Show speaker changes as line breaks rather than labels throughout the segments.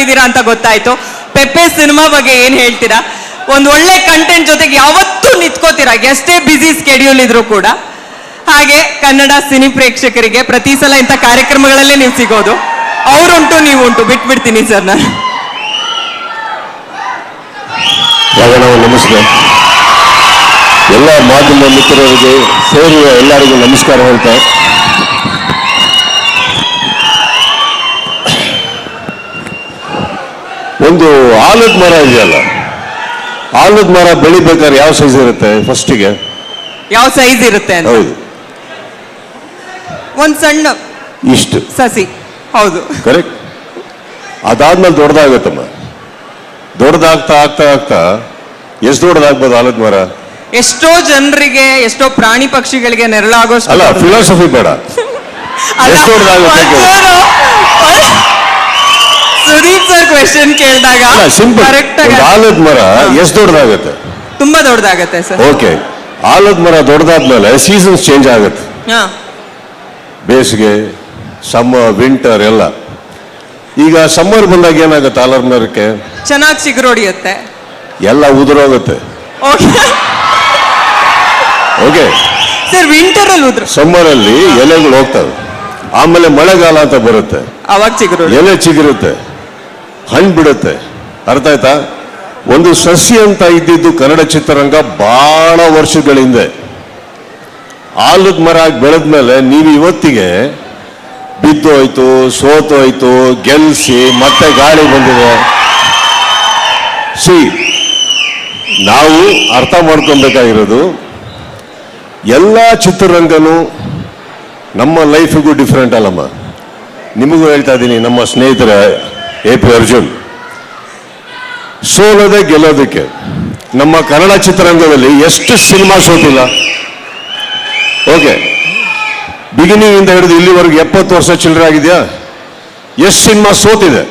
ಮಾಡಿದೀರಾ ಅಂತ ಗೊತ್ತಾಯ್ತು. ಪೆಪ್ಪೆ ಸಿನಿಮಾ ಬಗ್ಗೆ ಏನ್ ಹೇಳ್ತೀರಾ? ಒಂದ್ ಒಳ್ಳೆ ಕಂಟೆಂಟ್ ಜೊತೆಗೆ ಯಾವತ್ತೂ ನಿಂತ್ಕೋತೀರಾ? ಎಷ್ಟೇ ಬಿಸಿ ಸ್ಕೆಡ್ಯೂಲ್ ಇದ್ರು ಕೂಡ. ಹಾಗೆ ಕನ್ನಡ ಸಿನಿ ಪ್ರೇಕ್ಷಕರಿಗೆ ಪ್ರತಿ ಸಲ ಇಂಥ ಕಾರ್ಯಕ್ರಮಗಳಲ್ಲೇ ನೀವು ಸಿಗೋದು. ಅವರುಂಟು, ನೀವುಂಟು. ಬಿಟ್ಬಿಡ್ತೀನಿ ಸರ್ ನಾನು.
ನಾವು ನಮಸ್ಕಾರ ಎಲ್ಲ ಮಾಧ್ಯಮ ಮಿತ್ರರಿಗೆ ಸೇರುವ ಎಲ್ಲರಿಗೂ ನಮಸ್ಕಾರ ಹೇಳ್ತಾ ಒಂದು ಆಲದ ಮರ ಇದೆಯಲ್ಲ? ಆಲದ ಮರ ಬೆಳಿಬೇಕಾದ್ರೆ ಯಾವ ಸೈಜ್ ಇರುತ್ತೆ ಫಸ್ಟಿಗೆ
ಯಾವ ಸೈಜ್ ಇರುತ್ತೆ ಅಂತ?
ಹೌದು.
ಒಂದು ಸಣ್ಣ
ಇಷ್ಟು.
ಸಸಿ. ಹೌದು.
ಕರೆಕ್ಟ್ ಅದಾದ್ಮೇಲೆ ದೊಡ್ಡದಾಗತ್ತಮ್ಮ. ದೊಡ್ಡದಾಗ್ತಾ ಆಗ್ತಾ ಆಗ್ತಾ ಎಷ್ಟು ದೊಡ್ಡದಾಗ್ಬೋದು ಆಲದ ಮರ?
ಎಷ್ಟೋ ಜನರಿಗೆ ಎಷ್ಟೋ ಪ್ರಾಣಿ ಪಕ್ಷಿಗಳಿಗೆ ನೆರಳಾಗೋ
ಅಲ್ಲ. ಫಿಲಾಸಫಿ ಬೇಡ. ಎಷ್ಟು ದೊಡ್ಡದಾಗುತ್ತೆ
ಸುದೀಪ್ ಸರ್ ಕ್ವೆಶನ್ ಕೇಳಿದಾಗ
ಸಿಂಪಲ್
ಕರೆಕ್ಟ್
ಆಲದ ಮರ ಎಷ್ಟು ದೊಡ್ಡದಾಗುತ್ತೆ?
ತುಂಬಾ ದೊಡ್ಡದಾಗತ್ತೆ ಸರ್.
ಓಕೆ ಆಲದ ಮರ ದೊಡ್ಡದಾದ್ಮೇಲೆ ಸೀಸನ್ಸ್ ಚೇಂಜ್ ಆಗುತ್ತೆ.
ಹಾ.
ಬೇಸಿಗೆ ಸಮ್ಮರ್ ವಿಂಟರ್ ಎಲ್ಲ. ಈಗ ಸಮ್ಮರ್ ಬಂದಾಗ ಏನಾಗುತ್ತೆ ಆಲದ ಮರಕ್ಕೆ?
ಚೆನ್ನಾಗಿ ಚಿಗುರೊಡಿಯುತ್ತೆ
ಎಲ್ಲ ಉದುರೋಗುತ್ತೆ.
ಓಕೆ
ಓಕೆ
ಸರ್ ವಿಂಟರ್ ಅಲ್ಲಿ ಉದ್ರ
ಸಮ್ಮರಲ್ಲಿ ಎಲೆಗಳು ಹೋಗ್ತವೆ. ಆಮೇಲೆ ಮಳೆಗಾಲ ಅಂತ ಬರುತ್ತೆ.
ಅವಾಗ ಚಿಗುರು
ಎಲೆ ಚಿಗುರುತ್ತೆ. ಹಣ್ಣು ಬಿಡುತ್ತೆ. ಅರ್ಥ ಆಯ್ತಾ? ಒಂದು ಸಸಿ ಅಂತ ಇದ್ದಿದ್ದು ಕನ್ನಡ ಚಿತ್ರರಂಗ ಬಹಳ ವರ್ಷಗಳ ಹಿಂದೆ ಆಲದ ಮರ ಬೆಳೆದ ಮೇಲೆ ನೀವು ಇವತ್ತಿಗೆ ಬಿದ್ದೋಯ್ತು, ಸೋತೋಯ್ತು, ಗೆಲ್ಸಿ ಮತ್ತೆ ಗಾಳಿ ಬಂದಿದೆ. ಸಿ, ನಾವು ಅರ್ಥ ಮಾಡ್ಕೊಬೇಕಾಗಿರೋದು, ಎಲ್ಲ ಚಿತ್ರರಂಗನು ನಮ್ಮ ಲೈಫಿಗೂ ಡಿಫ್ರೆಂಟ್ ಅಲ್ಲಮ್ಮ. ನಿಮಗೂ ಹೇಳ್ತಾ ಇದ್ದೀನಿ, ನಮ್ಮ ಸ್ನೇಹಿತರ ಎ ಪಿ ಅರ್ಜುನ್ ಸೋಲದೆ ಗೆಲ್ಲೋದಕ್ಕೆ ನಮ್ಮ ಕನ್ನಡ ಚಿತ್ರರಂಗದಲ್ಲಿ ಎಷ್ಟು ಸಿನಿಮಾ ಸೋತಿಲ್ಲ? ಓಕೆ ಬಿಗಿನಿಂಗ್ ಇಂದ ಹಿಡಿದು ಇಲ್ಲಿವರೆಗೆ ಎಪ್ಪತ್ತು ವರ್ಷ ಚಿಲ್ಲರೆ ಆಗಿದೆಯಾ? ಎಷ್ಟು ಸಿನಿಮಾ ಸೋತಿದೆ?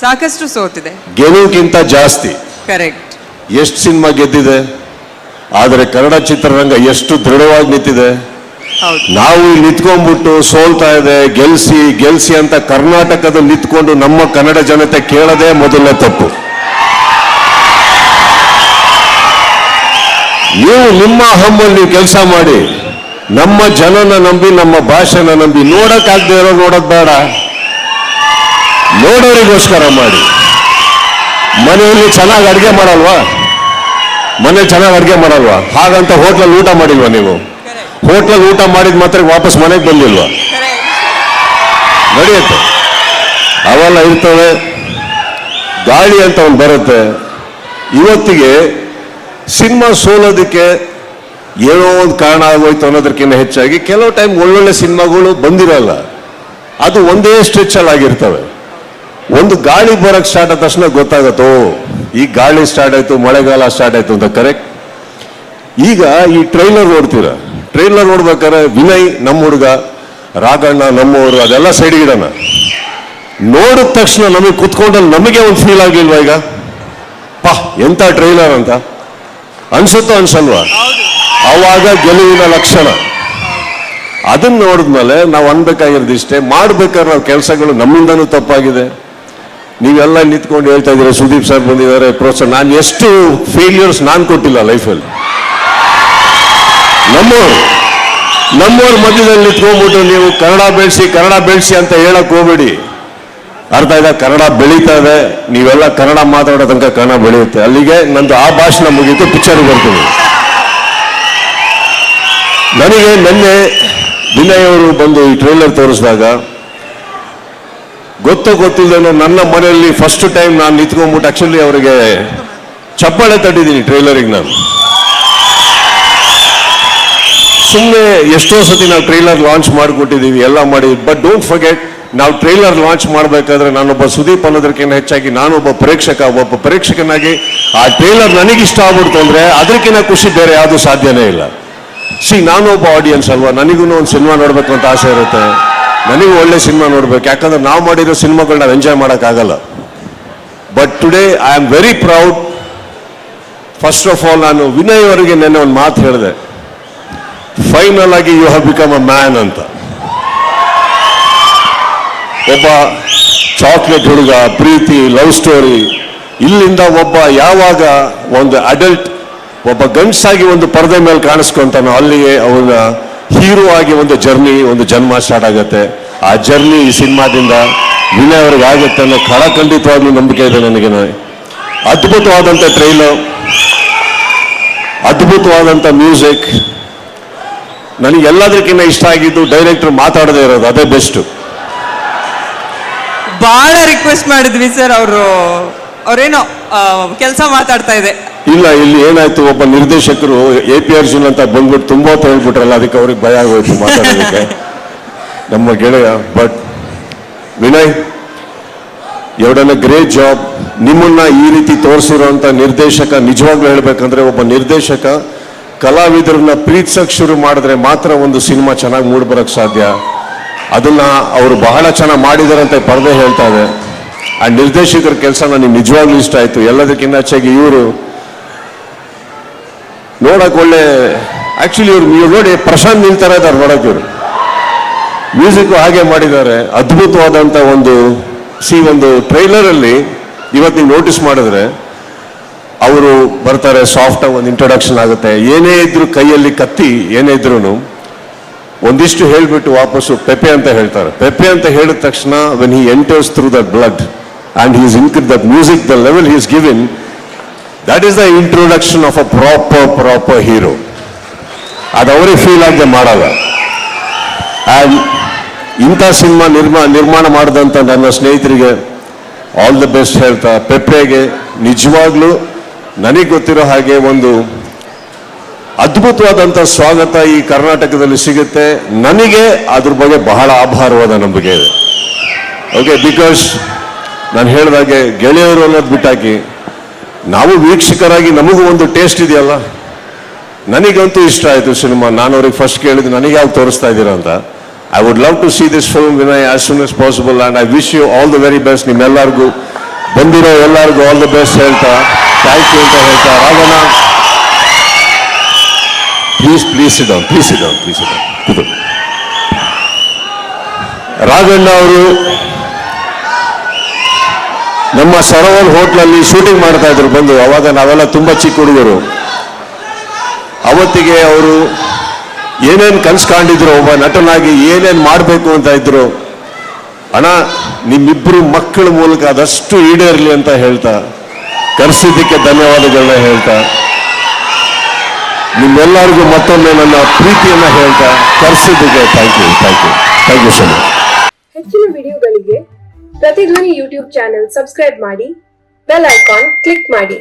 ಸಾಕಷ್ಟು ಸೋತಿದೆ.
ಗೆಲುವಕ್ಕಿಂತ ಜಾಸ್ತಿ.
ಕರೆಕ್ಟ್
ಎಷ್ಟು ಸಿನಿಮಾ ಗೆದ್ದಿದೆ? ಆದರೆ ಕನ್ನಡ ಚಿತ್ರರಂಗ ಎಷ್ಟು ದೃಢವಾಗಿ ನಿಂತಿದೆ? ನಾವು ಇಲ್ಲಿ ನಿಂತ್ಕೊಂಡ್ಬಿಟ್ಟು ಸೋಲ್ತಾ ಇದೆ, ಗೆಲ್ಸಿ ಗೆಲ್ಸಿ ಅಂತ ಕರ್ನಾಟಕದಲ್ಲಿ ನಿಂತ್ಕೊಂಡು ನಮ್ಮ ಕನ್ನಡ ಜನತೆ ಕೇಳದೆ ಮೊದಲನೇ ತಪ್ಪು. ನೀವು ನಿಮ್ಮ ಹಮ್ಮಲ್ಲಿ ನೀವು ಕೆಲಸ ಮಾಡಿ, ನಮ್ಮ ಜನನ ನಂಬಿ, ನಮ್ಮ ಭಾಷೆನ ನಂಬಿ ನೋಡಕ್ಕಾಗದೆ ಇರೋ ನೋಡೋದ್ ಬೇಡ. ನೋಡೋರಿಗೋಸ್ಕರ ಮಾಡಿ. ಮನೆಯಲ್ಲಿ ಚೆನ್ನಾಗಿ ಅಡುಗೆ ಮಾಡಲ್ವಾ? ಮನೆ ಚೆನ್ನಾಗಿ ಅಡುಗೆ ಮಾಡಲ್ವಾ? ಹಾಗಂತ ಹೋಟ್ಲಲ್ಲಿ ಊಟ ಮಾಡಿಲ್ವಾ ನೀವು? ಹೋಟ್ಲಲ್ಲಿ ಊಟ ಮಾಡಿದ ಮಾತ್ರ ವಾಪಸ್ ಮನೆಗೆ ಬಂದಿಲ್ವಾ? ನಡೆಯುತ್ತೆ. ಅವೆಲ್ಲ ಇರ್ತವೆ. ಗಾಳಿ ಅಂತ ಒಂದು ಬರುತ್ತೆ. ಇವತ್ತಿಗೆ ಸಿನಿಮಾ ಸೋಲೋದಕ್ಕೆ ಏನೋ ಒಂದು ಕಾರಣ ಆಗೋಯ್ತು ಅನ್ನೋದಕ್ಕಿಂತ ಹೆಚ್ಚಾಗಿ ಕೆಲವು ಟೈಮ್ ಒಳ್ಳೊಳ್ಳೆ ಸಿನಿಮಾಗಳು ಬಂದಿರಲ್ಲ. ಅದು ಒಂದೇ ಸ್ಟ್ರೆಚಲ್ಲಿ ಆಗಿರ್ತವೆ. ಒಂದು ಗಾಳಿ ಬರೋಕ್ಕೆ ಸ್ಟಾರ್ಟ್ ಆದ ತಕ್ಷಣ ಗೊತ್ತಾಗತ್ತೋ, ಈ ಗಾಳಿ ಸ್ಟಾರ್ಟ್ ಆಯಿತು, ಮಳೆಗಾಲ ಸ್ಟಾರ್ಟ್ ಆಯಿತು ಅಂತ ಕರೆಕ್ಟ್ ಈಗ ಈ ಟ್ರೈಲರ್ ನೋಡ್ತೀರ? ಟ್ರೈಲರ್ ನೋಡ್ಬೇಕಾದ್ರೆ ವಿನಯ್ ನಮ್ಮ ಹುಡುಗ, ರಾಘಣ್ಣ ನಮ್ಮವರು ಅದೆಲ್ಲ ಸೈಡ್ ಇಡೋಣ ನೋಡಿದ ತಕ್ಷಣ ನಮಗೆ ಕುತ್ಕೊಂಡಲ್ಲಿ ನಮಗೆ ಒಂದು ಫೀಲ್ ಆಗಿಲ್ವಾ ಈಗ? ಪಾ, ಎಂತ ಟ್ರೈಲರ್ ಅಂತ? ಅನ್ಸುತ್ತೋ ಅನ್ಸಲ್ವಾ? ಅವಾಗ ಗೆಲುವಿನ ಲಕ್ಷಣ. ಅದನ್ನ ನೋಡಿದ್ಮೇಲೆ ನಾವು ಅನ್ಬೇಕಾಗಿರೋದು ಇಷ್ಟೇ, ಮಾಡ್ಬೇಕಾದ್ರೆ ನಾವು ಕೆಲಸಗಳು ನಮ್ಮಿಂದನೂ ತಪ್ಪಾಗಿದೆ. ನೀವೆಲ್ಲ ನಿಂತ್ಕೊಂಡು ಹೇಳ್ತಾ ಇದ್ದೀರಾ, ಸುದೀಪ್ ಸರ್ ಬಂದಿದ್ದಾರೆ, ಪ್ರೋತ್ಸಾಹ. ನಾನು ಎಷ್ಟು ಫೇಲ್ಯೂರ್ಸ್ ನಾನು ಕೊಟ್ಟಿಲ್ಲ ಲೈಫಲ್ಲಿ ನಮ್ಮವ್ರು ನಮ್ಮವ್ರ ಮಧ್ಯದಲ್ಲಿ ನಿಂತ್ಕೊಂಡ್ಬಿಟ್ಟು ನೀವು ಕನ್ನಡ ಬೆಳೆಸಿ ಕನ್ನಡ ಬೆಳೆಸಿ ಅಂತ ಹೇಳಕ್ ಹೋಗ್ಬೇಡಿ. ಅರ್ಥ ಆಯ್ತಾ? ಕನ್ನಡ ಬೆಳೀತಾ ಇದೆ. ನೀವೆಲ್ಲ ಕನ್ನಡ ಮಾತಾಡೋ ತನಕ ಕನ್ನಡ ಬೆಳೆಯುತ್ತೆ. ಅಲ್ಲಿಗೆ ನಂದು ಆ ಭಾಷಣ ಮುಗೀತು ಪಿಕ್ಚರ್ ಬರ್ತೀನಿ. ನನಗೆ ನಿನ್ನೆ ಅವರು ಬಂದು ಈ ಟ್ರೈಲರ್ ತೋರಿಸಿದಾಗ, ಗೊತ್ತು ಗೊತ್ತಿಲ್ಲದೇ ನನ್ನ ಮನೆಯಲ್ಲಿ ಫಸ್ಟ್ ಟೈಮ್ ನಾನು ನಿಂತ್ಕೊಂಡ್ಬಿಟ್ಟು ಆಕ್ಚುಲಿ ಅವರಿಗೆ ಚಪ್ಪಾಳೆ ತಟ್ಟಿದ್ದೀನಿ ಟ್ರೈಲರಿಗೆ ನಾನು. ಸುಮ್ಮನೆ ಎಷ್ಟೋ ಸತಿ ನಾವು ಟ್ರೈಲರ್ ಲಾಂಚ್ ಮಾಡಿಕೊಟ್ಟಿದ್ದೀವಿ, ಎಲ್ಲ ಮಾಡಿ ಬಟ್ ಡೋಂಟ್ ಫರ್ಗೆಟ್ ನಾವು ಟ್ರೈಲರ್ ಲಾಂಚ್ ಮಾಡಬೇಕಾದ್ರೆ ನಾನೊಬ್ಬ ಸುದೀಪ್ ಅನ್ನೋದಕ್ಕಿಂತ ಹೆಚ್ಚಾಗಿ ನಾನೊಬ್ಬ ಪ್ರೇಕ್ಷಕ, ಒಬ್ಬ ಪ್ರೇಕ್ಷಕನಾಗಿ ಆ ಟ್ರೈಲರ್ ನನಗಿಷ್ಟ ಆಗ್ಬಿಡ್ತು ಅಂದರೆ ಅದಕ್ಕಿಂತ ಖುಷಿ ಬೇರೆ ಯಾವುದು ಸಾಧ್ಯನೇ ಇಲ್ಲ. ಸಿ ನಾನು ಒಬ್ಬ ಆಡಿಯನ್ಸ್ ಅಲ್ವಾ? ನನಗೂ ಒಂದು ಸಿನಿಮಾ ನೋಡಬೇಕು ಅಂತ ಆಸೆ ಇರುತ್ತೆ. ನನಗೂ ಒಳ್ಳೆ ಸಿನಿಮಾ ನೋಡಬೇಕು. ಯಾಕಂದ್ರೆ ನಾವು ಮಾಡಿರೋ ಸಿನಿಮಾಗಳು ನಾವು ಎಂಜಾಯ್ ಮಾಡೋಕ್ಕಾಗಲ್ಲ. But today I am very proud first of all ನಾನು ವಿನಯ್ ಅವರಿಗೆ ನೆನ್ನೆ ಒಂದು ಮಾತು ಹೇಳಿದೆ. ಫೈನಲ್ ಆಗಿ you have become a man ಅಂತ. ಒಬ್ಬ ಚಾಕ್ಲೇಟ್ ಹುಡುಗ, ಪ್ರೀತಿ ಲವ್ ಸ್ಟೋರಿ ಇಲ್ಲಿಂದ ಒಬ್ಬ ಯಾವಾಗ ಒಂದು ಅಡಲ್ಟ್ ಒಬ್ಬ ಗಂಡಸಾಗಿ ಒಂದು ಪರದೆ ಮೇಲೆ ಕಾಣಿಸ್ಕೊಂತಾನೋ ಅಲ್ಲಿಗೆ ಅವನ ಹೀರೋ ಆಗಿ ಒಂದು ಜರ್ನಿ ಒಂದು ಜನ್ಮ ಸ್ಟಾರ್ಟ್ ಆಗುತ್ತೆ. ಆ ಜರ್ನಿ ಈ ಸಿನಿಮಾದಿಂದ ವಿನಯ್ ಅವ್ರಿಗೆ ಆಗುತ್ತೆ ಅನ್ನೋ ಖಡಖಂಡಿತವಾಗ್ಲೂ ನಂಬಿಕೆ ಇದೆ ನನಗೆ. ಅದ್ಭುತವಾದಂಥ ಟ್ರೈಲರ್ ಅದ್ಭುತವಾದಂಥ ಮ್ಯೂಸಿಕ್ ನನಗೆ ಎಲ್ಲದಕ್ಕಿಂತ ಇಷ್ಟ ಆಗಿದ್ದು ಡೈರೆಕ್ಟರ್ ಮಾತಾಡದೇ ಇರೋದು ಅದೇ ಬೆಸ್ಟ್
ಬಹಳ ರಿಕ್ವೆಸ್ಟ್ ಮಾಡಿದ್ವಿ ಸರ್ ಅವರು. ಅವ್ರೇನೋ ಕೆಲಸ ಮಾತಾಡ್ತಾ ಇದೆ.
ಇಲ್ಲ ಇಲ್ಲಿ ಏನಾಯ್ತು ಒಬ್ಬ ನಿರ್ದೇಶಕರು ಎ ಪಿ ಅರ್ಜುನ್ ಅಂತ ಬಂದ್ಬಿಟ್ಟು ತುಂಬಾ ತೊಗೊಂಡ್ಬಿಟ್ರಲ್ಲ ಹೇಳ್ಬಿಟ್ರಲ್ಲ ಅದಕ್ಕೆ ಅವ್ರಿಗೆ ಭಯ ಆಗೋಯ್ತು ಮಾತಾಡೋದಕ್ಕೆ. ನಮ್ಮ ಗೆಳೆಯ ಬಟ್ ವಿನಯ್ ಎವಡನ್ನ ಗ್ರೇಟ್ ಜಾಬ್ ನಿಮ್ಮನ್ನ ಈ ರೀತಿ ತೋರಿಸಿರುವಂತ ನಿರ್ದೇಶಕ ನಿಜವಾಗ್ಲೂ ಹೇಳ್ಬೇಕಂದ್ರೆ ಒಬ್ಬ ನಿರ್ದೇಶಕ ಕಲಾವಿದರನ್ನ ಪ್ರೀತ್ಸಕ್ ಶುರು ಮಾಡಿದ್ರೆ ಮಾತ್ರ ಒಂದು ಸಿನಿಮಾ ಚೆನ್ನಾಗಿ ಮೂಡ್ಬರಕ್ ಸಾಧ್ಯ. ಅದನ್ನ ಅವರು ಬಹಳ ಚೆನ್ನಾಗಿ ಮಾಡಿದಾರೆ ಅಂತ ಪರದೆ ಹೇಳ್ತಾ ಇದೆ. ಆ ನಿರ್ದೇಶಕರ ಕೆಲಸ ನನಗೆ ನಿಜವಾಗ್ಲೂ ಇಷ್ಟ ಆಯ್ತು. ಎಲ್ಲದಕ್ಕಿಂತ ಹೆಚ್ಚಾಗಿ ಇವರು ನೋಡಕ್ ಒಳ್ಳೆ ಆಕ್ಚುಲಿ ಇವ್ರು ನೀವು ನೋಡಿ ಪ್ರಶಾಂತ್ ನಿಲ್ತಾರೆ ಇದ್ದಾರೆ ನೋಡಕ್ ಇವರು. ಮ್ಯೂಸಿಕ್ ಹಾಗೆ ಮಾಡಿದ್ದಾರೆ. ಅದ್ಭುತವಾದಂತ ಒಂದು ಸಿ ಒಂದು ಟ್ರೈಲರ್ ಅಲ್ಲಿ ಇವತ್ತು ನೀವು ನೋಟಿಸ್ ಮಾಡಿದ್ರೆ ಅವರು ಬರ್ತಾರೆ ಸಾಫ್ಟ್ ಒಂದು ಇಂಟ್ರೊಡಕ್ಷನ್ ಆಗುತ್ತೆ. ಏನೇ ಇದ್ರು ಕೈಯಲ್ಲಿ ಕತ್ತಿ, ಏನೇ ಇದ್ರು ಒಂದಿಷ್ಟು ಹೇಳ್ಬಿಟ್ಟು ವಾಪಸ್ಸು ಪೆಪೆ ಅಂತ ಹೇಳ್ತಾರೆ. ಪೆಪೆ ಅಂತ ಹೇಳಿದ ತಕ್ಷಣ when he enters through the blood and he's increase that music the level he's giving that is the introduction of a proper proper hero ಅದು ಅವರೇ ಫೀಲ್ ಆಗದೆ ಮಾಡಲ್ಲ. ಆ್ಯಂಡ್ ಇಂಥ ಸಿನಿಮಾ ನಿರ್ಮಾ, ನಿರ್ಮಾಣ ಮಾಡಿದಂಥ ನನ್ನ ಸ್ನೇಹಿತರಿಗೆ ಆಲ್ ದ ಬೆಸ್ಟ್ ಹೇಳ್ತಾ, ಪೆಪ್ಪೆಗೆ ನಿಜವಾಗ್ಲೂ ನನಗೆ ಗೊತ್ತಿರೋ ಹಾಗೆ ಒಂದು ಅದ್ಭುತವಾದಂಥ ಸ್ವಾಗತ ಈ ಕರ್ನಾಟಕದಲ್ಲಿ ಸಿಗುತ್ತೆ. ನನಗೆ ಅದ್ರ ಬಗ್ಗೆ ಬಹಳ ಆಭಾರವಾದ ನಂಬಿಕೆ ಇದೆ. ಓಕೆ ಬಿಕಾಸ್ ನಾನು ಹೇಳಿದಾಗೆ ಗೆಳೆಯರು ಅನ್ನೋದು ಬಿಟ್ಟಾಕಿ, ನಾವು ವೀಕ್ಷಕರಾಗಿ ನಮಗೂ ಒಂದು ಟೇಸ್ಟ್ ಇದೆಯಲ್ಲ? ನನಗಂತೂ ಇಷ್ಟ ಆಯಿತು ಸಿನಿಮಾ. ನಾನು ಅವ್ರಿಗೆ ಫಸ್ಟ್ ಕೇಳಿದ್ದು, ನನಗೆ ಯಾವಾಗ ತೋರಿಸ್ತಾ ಇದ್ದೀರಾ ಅಂತ? I would love to see this film Vinay as soon as possible and I wish you all the very best ನಿಮ್ಮೆಲ್ಲರಿಗೂ. ಬಂದಿರೋ ಎಲ್ಲರಿಗೂ ಆಲ್ ದ ಬೆಸ್ಟ್ ಹೇಳ್ತಾ ಥ್ಯಾಂಕ್ ಯು ಅಂತ ಹೇಳ್ತಾ ರಾಘನ ಪ್ಲೀಸ್ ಪ್ಲೀಸ್ ಇಡೌನ್ ಪ್ಲೀಸ್ ಇಡೌನ್ ಪ್ಲೀಸ್ ಇಡೌನ್ ರಾಘಣ್ಣ ಅವರು ನಮ್ಮ ಸರೋವರ್ ಹೋಟ್ಲಲ್ಲಿ ಶೂಟಿಂಗ್ ಮಾಡ್ತಾ ಇದ್ರು ಬಂದು, ಅವಾಗ ನಾವೆಲ್ಲ ತುಂಬಾ ಚಿಕ್ಕ ಹುಡುಗರು. ಅವತ್ತಿಗೆ ಅವರು ಏನೇನು ಕನ್ಸ್ಕೊಂಡಿದ್ರು ಒಬ್ಬ ನಟನಾಗಿ ಏನೇನು ಮಾಡಬೇಕು ಅಂತ ಇದ್ರು ಅಣ್ಣ ನಿಮ್ಮಿಬ್ಬರು ಮಕ್ಕಳ ಮೂಲಕ ಅದಷ್ಟು ಈಡೇರಲಿ ಅಂತ ಹೇಳ್ತಾ, ಕರೆಸಿದ್ದಕ್ಕೆ ಧನ್ಯವಾದಗಳನ್ನ ಹೇಳ್ತಾ, ನಿಮ್ಮೆಲ್ಲರಿಗೂ ಮತ್ತೊಮ್ಮೆ ನನ್ನ ಪ್ರೀತಿಯನ್ನ ಹೇಳ್ತಾ, ಕರೆಸಿದ್ದಕ್ಕೆ thank you thank you thank you so much
ಹೆಚ್ಚಿನ ವಿಡಿಯೋಗಳಿಗೆ ಪ್ರತಿಧ್ವನಿ ಯೂಟ್ಯೂಬ್ ಚಾನೆಲ್ ಸಬ್ಸ್ಕ್ರೈಬ್ ಮಾಡಿ ಬೆಲ್ ಐಕಾನ್ ಕ್ಲಿಕ್ ಮಾಡಿ.